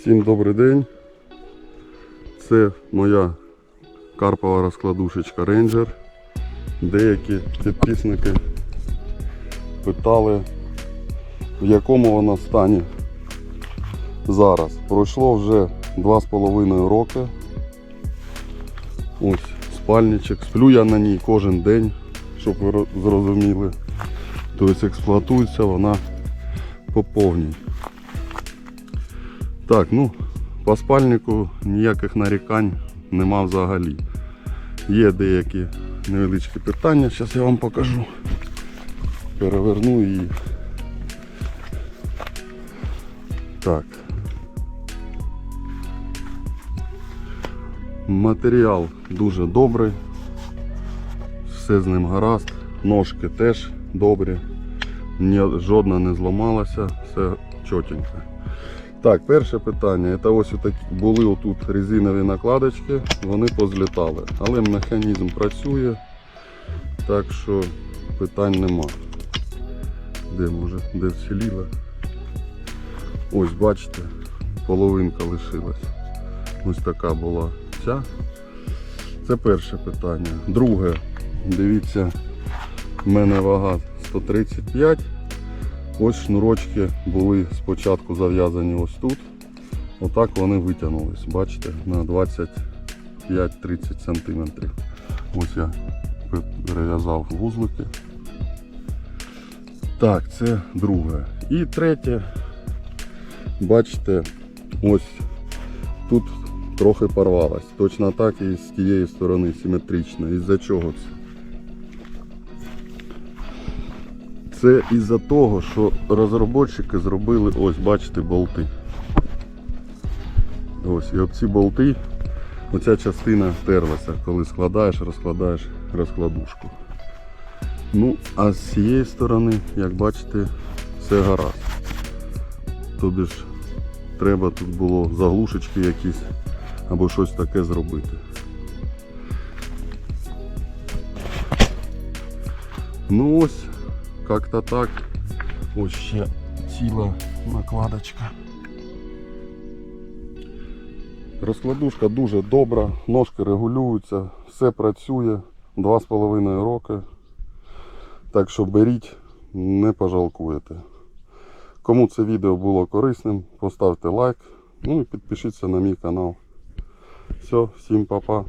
Всім добрий день. Це моя карпова розкладушечка Ranger. Деякі підписники питали, в якому вона стані зараз. Пройшло вже 2,5 роки. Ось спальничок. Сплю я на ній кожен день, щоб ви зрозуміли. Тобто експлуатується вона по повній. Так, ну, по спальнику ніяких нарікань нема взагалі. Є деякі невеличкі питання, зараз я вам покажу. Переверну її. Так. Матеріал дуже добрий. Все з ним гаразд. Ножки теж добрі. Ні, жодна не зламалася, все чотенько. Так, перше питання. Це ось такі були отут резинові накладочки, вони позлітали. Але механізм працює, так що питань нема. Де може, де вціліла? Ось бачите, половинка лишилась. Ось така була ця. Це перше питання. Друге, дивіться, в мене вага 135. Ось шнурочки були спочатку зав'язані ось тут. Отак вони витягнулись, бачите, на 25-30 см. Ось я перев'язав вузлики. Так, це друге. І третє, бачите, ось тут трохи порвалось. Точно так і з тієї сторони симетрично. Із-за чого це? Це із-за того, що розробники зробили, ось бачите, болти. Ось, і об ці болти, оця частина терлася, коли складаєш, розкладаєш розкладушку. Ну, а з цієї сторони, як бачите, все гаразд. Тобі ж треба тут було заглушечки якісь або щось таке зробити. Ну ось, как-то так. Ось ще ціла накладочка. Розкладушка дуже добра, ножки регулюються, все працює 2,5 роки. Так що беріть, не пожалкуєте. Кому це відео було корисним, поставте лайк, ну і підпишіться на мій канал. Все, всім па-па.